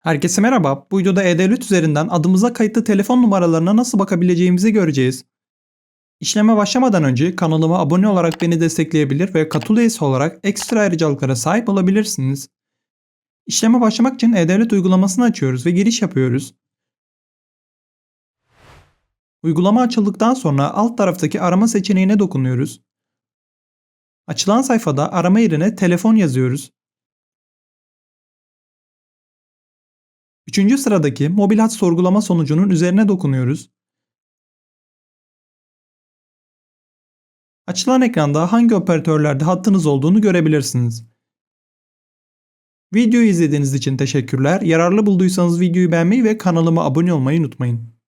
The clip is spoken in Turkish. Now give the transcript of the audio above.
Herkese merhaba. Bu videoda e-devlet üzerinden adımıza kayıtlı telefon numaralarına nasıl bakabileceğimizi göreceğiz. İşleme başlamadan önce kanalıma abone olarak beni destekleyebilir ve katıl olarak ekstra ayrıcalıklara sahip olabilirsiniz. İşleme başlamak için e-devlet uygulamasını açıyoruz ve giriş yapıyoruz. Uygulama açıldıktan sonra alt taraftaki arama seçeneğine dokunuyoruz. Açılan sayfada arama yerine telefon yazıyoruz. Üçüncü sıradaki mobil hat sorgulama sonucunun üzerine dokunuyoruz. Açılan ekranda hangi operatörlerde hattınız olduğunu görebilirsiniz. Videoyu izlediğiniz için teşekkürler. Yararlı bulduysanız videoyu beğenmeyi ve kanalıma abone olmayı unutmayın.